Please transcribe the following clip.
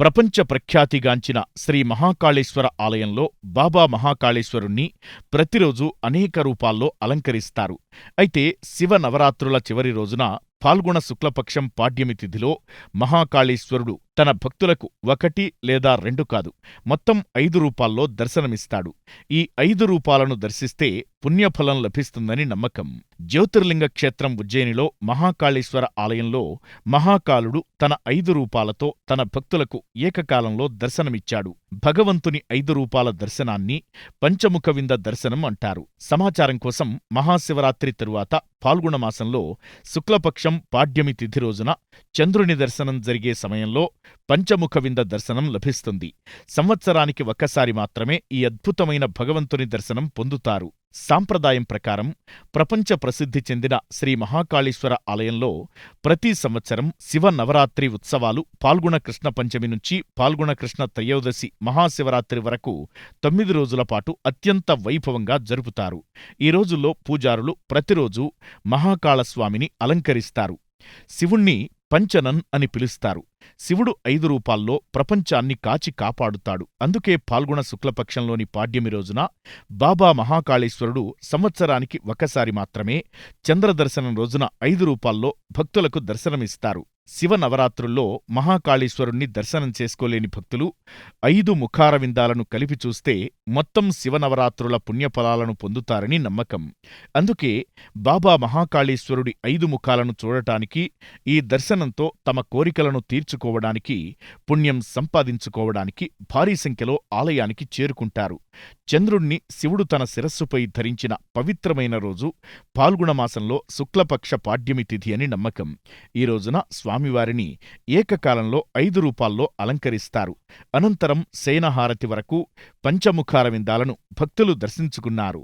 ప్రపంచ ప్రఖ్యాతిగాంచిన శ్రీ మహాకాళేశ్వర ఆలయంలో బాబా మహాకాళేశ్వరుణ్ణి ప్రతిరోజు అనేక రూపాల్లో అలంకరిస్తారు. అయితే శివ నవరాత్రుల చివరి రోజున ఫాల్గుణ శుక్లపక్షం పాడ్యమి తిథిలో మహాకాళేశ్వరుడు తన భక్తులకు ఒకటి లేదా రెండు కాదు. మొత్తం ఐదు రూపాల్లో దర్శనమిస్తాడు. ఈ ఐదు రూపాలను దర్శిస్తే పుణ్యఫలం లభిస్తుందని నమ్మకం. జ్యోతిర్లింగ క్షేత్రం ఉజ్జయినిలో మహాకాళేశ్వర ఆలయంలో మహాకాలుడు తన ఐదు రూపాలతో తన భక్తులకు ఏకకాలంలో దర్శనమిచ్చాడు. భగవంతుని ఐదు రూపాల దర్శనాన్ని పంచముఖ వింద దర్శనం అంటారు. సమాచారం కోసం మహాశివరాత్రి తరువాత పాల్గొన మాసంలో శుక్లపక్షం పాడ్యమి తిథి రోజున చంద్రుని దర్శనం జరిగే సమయంలో పంచముఖ వింద దర్శనం లభిస్తుంది. సంవత్సరానికి ఒక్కసారి మాత్రమే ఈ అద్భుతమైన భగవంతుని దర్శనం పొందుతారు. సాంప్రదాయం ప్రకారం ప్రపంచ ప్రసిద్ధి చెందిన శ్రీ మహాకాళేశ్వర ఆలయంలో ప్రతి సంవత్సరం శివ నవరాత్రి ఉత్సవాలు పాల్గొన కృష్ణ పంచమి నుంచి పాల్గొన కృష్ణ త్రయోదశి మహాశివరాత్రి వరకు తొమ్మిది రోజుల పాటు అత్యంత వైభవంగా జరుపుతారు. ఈ రోజుల్లో పూజారులు ప్రతిరోజు మహాకాళస్వామిని అలంకరిస్తారు. శివుణ్ణి పంచనన్ అని పిలుస్తారు. శివుడు ఐదు రూపాల్లో ప్రపంచాన్ని కాచి కాపాడుతాడు. అందుకే పాల్గొన శుక్లపక్షంలోని పాడ్యమి రోజున బాబా మహాకాళేశ్వరుడు సంవత్సరానికి ఒకసారి మాత్రమే చంద్రదర్శనం రోజున ఐదు రూపాల్లో భక్తులకు దర్శనమిస్తారు. శివ నవరాత్రుల్లో మహాకాళేశ్వరుణ్ణి దర్శనం చేసుకోలేని భక్తులు ఐదు ముఖారవిందాలను కలిపి చూస్తే మొత్తం శివనవరాత్రుల పుణ్యఫలాలను పొందుతారని నమ్మకం. అందుకే బాబా మహాకాళేశ్వరుడి ఐదు ముఖాలను చూడటానికి ఈ దర్శనంతో తమ కోరికలను తీర్చుకోవడానికి పుణ్యం సంపాదించుకోవడానికి భారీ సంఖ్యలో ఆలయానికి చేరుకుంటారు. చంద్రుణ్ణి శివుడు తన శిరస్సుపై ధరించిన పవిత్రమైన రోజు పాల్గుణమాసంలో శుక్లపక్ష పాడ్యమి తిథి అని నమ్మకం. ఈ రోజున స్వామి స్వామివారిని ఏకకాలంలో ఐదు రూపాల్లో అలంకరిస్తారు. అనంతరం సేనహారతి వరకు పంచముఖారవిందాలను భక్తులు దర్శించుకున్నారు.